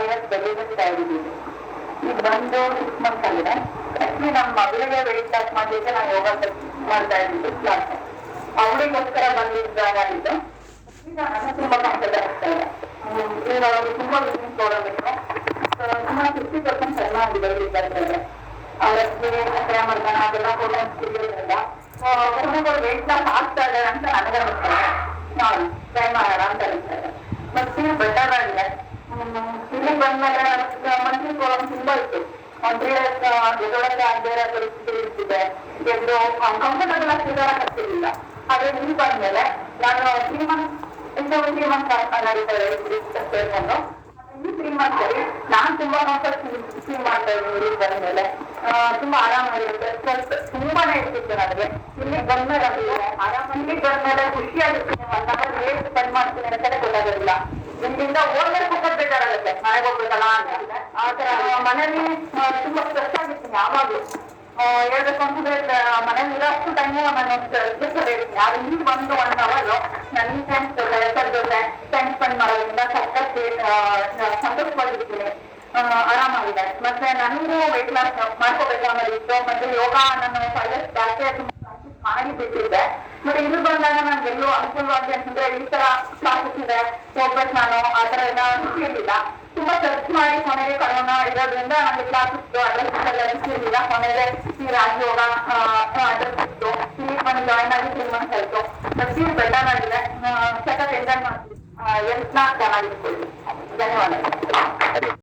Years ಬೆಳಿತಾ ಇದ್ದೀವಿ. ಈಗ ಬಂದು ಸಿಕ್ಸ್ ಆಗಿದೆ ಆಕ್ಚುಲಿ ನಮ್ಮ ಮಗಳಿಗೆ ವೆಯ್ಟ್ ಲಾಸ್ ಮಾಡ್ಲಿಕ್ಕೆ ನಾವು ಯೋಗ ಮಾಡ್ತಾ ಇದ್ದಿದ್ದು ಕ್ಲಾಸ್ ಅವಳಿಗೋಸ್ಕರ ಬಂದಿದ್ದಾಗಿದ್ದು ಈಗ ನಾನು ತುಂಬಾ ಕಂಫರ್ಟ್ ಆಗ್ತಾ ಇದೆ. ಈಗ ಅವ್ರಿಗೆ ತುಂಬಾ ಬಿಸ್ನೆಸ್ ತಗೊಳ್ಬೇಕು ಸುಮಾರು ಫಿಫ್ಟಿ ಪರ್ಸೆಂಟ್ ಚೆನ್ನಾಗಿ ಇಲ್ಲಿ ಬರ್ತಾ ಇದೆ ಅವರಿಗೆ ಪ್ರಯಾಣ ಮಾಡ್ತಾನೆ ಅದೆಲ್ಲ ಕೂಡ ವೆಯ್ಟ್ ಆಗ್ತಾ ಇದೆ ಅಂತ ನನಗೆ ಅನಿಸ್ತದೆ ನಾನು ಟ್ರೈ ಮಾಡೋಣ ಅಂತ ಅನಿಸ್ತದೆ ಮತ್ತೆ ಬೆಟರ್ ಆಗಿದೆ ಇಲ್ಲಿ ಮಂತ್ರಿ ಕೋಲಂ ತುಂಬಾ ಇತ್ತು. ಮಂತ್ರಿ ಡೇಸ್ ಬೇರೆ ಪರಿಸ್ಥಿತಿ ಇರ್ತಿದೆ. ಎಂದು ಕಂಫರ್ಟಬಲ್ ಆಗ್ತಿದ್ದಾರೆ ಹತ್ತಿರಲಿಲ್ಲ ಆದ್ರೆ ಇಲ್ಲಿ ಬಂದ್ಮೇಲೆ ನಾನು ತ್ರೀ ಮಂತ್ ಇಂದ ತ್ರೀ ಮಂತ್ ನಡೀತಾರೆ ಸೇರ್ಕೊಂಡು ಈ ತ್ರೀ ಮಂತ್ ಅಲ್ಲಿ ನಾನ್ ತುಂಬಾ ಕಂಫರ್ಟ್ ಫೀಲ್ ಮಾಡ್ತಾ ಇದ್ದೀನಿ ಬಂದ್ಮೇಲೆ ತುಂಬಾ ಆರಾಮಾಗಿರುತ್ತೆ ಸ್ವಲ್ಪ ತುಂಬಾನೇ ಇರ್ತಿತ್ತು ನನಗೆ. ಇಲ್ಲಿ ಬಂದ್ಮೇಲೆ ಆರಾಮಾಗಿ ಬಂದ್ಮೇಲೆ ಖುಷಿಯಾಗಿರ್ತೀನಿ. ರೇಟ್ ಸ್ಪೆಂಡ್ ಮಾಡ್ತೀನಿ ಅಂತಾನೆ ಗೊತ್ತಾಗೋದಿಲ್ಲ. ಇಲ್ಲಿಂದ ಹೋದ್ರೆ ಕೊಡ್ಬೇಕಾಗತ್ತೆ ಬೇಕಾಗುತ್ತೆ ಮನೆಗೆ ಹೋಗ್ಬೇಕಲ್ಲ ಅಂತ. ಆತರ ತರ ಮನೇಲಿ ತುಂಬಾ ಸ್ಟ್ರೆಸ್ ಆಗಿರ್ತೀನಿ ಯಾವಾಗ್ಲೂ. ಹೇಳ್ಬೇಕು ಅಂತಂದ್ರೆ ಮನೇಲಿ ಇರೋಷ್ಟು ಟೈಮು ನಾನು ಸ್ಟ್ರೆಸ್ ಇರ್ತೀನಿ. ಆದ್ರೆ ಇಲ್ಲಿ ಬಂದು ಒನ್ ಅವರ್ ನನ್ನ ಫ್ರೆಂಡ್ಸ್ ಜೊತೆ ಎಲ್ಲರ ಜೊತೆ ಟೈಮ್ ಸ್ಪೆಂಡ್ ಮಾಡೋದ್ರಿಂದ ಆ, ಸಂತೋಷವಾಗಿರ್ತೀನಿ. ಆರಾಮಾಗಿದೆ. ಮತ್ತೆ ನನಗೂ ವೆಯ್ಟ್ ಲಾಸ್ ಮಾಡ್ಕೋಬೇಕು ಅನ್ನೋದಿತ್ತು ಮತ್ತೆ ಯೋಗ ನಾನು ಇಯರ್ಸ್ ಜಾಸ್ತಿ ಮಾಡಿ ಬಿಟ್ಟಿದ್ದೆ. ಮತ್ತೆ ಇಲ್ಲಿ ಬಂದಾಗ ನನ್ಗೆ ಎಲ್ಲೂ ಅನುಕೂಲವಾಗಿ ಅಂತಂದ್ರೆ ಈ ತರ ಇದೆ. ಹೋಗ್ಬೇಕು ನಾನು ಆ ತರ ಎಲ್ಲ ಸಿಕ್ಕಿರ್ಲಿಲ್ಲ ತುಂಬಾ ಸರ್ಚ್ ಮಾಡಿ ಕೊನೆಗೆ ಕರೋನಾ ಇರೋದ್ರಿಂದ ನಮ್ಗೆ ಕ್ಲಾಸ್ ಇತ್ತು. ಅಡ್ರೆಸ್ ಎಲ್ಲ ಸಿಕ್ಕಿರ್ಲಿಲ್ಲ ಕೊನೆಗೆ ಈ ರಾಜಯೋಗ ಅಡ್ರೆಸ್ ಇತ್ತು. ಇಲ್ಲಿ ಬಂದು ಜಾಯ್ನ್ ಆಗಿ ತ್ರೀ ಮಂತ್ಸ್ ಆಯ್ತು. ಇಲ್ಲಿ ಬೆಟರ್ ಆಗಿದೆ. ಸಖತ್ ಎಂಜಾಯ್ ಮಾಡ್ತೀವಿ ಎಲ್ಲ ಚೆನ್ನಾಗಿರ್ತೀವಿ ಧನ್ಯವಾದ.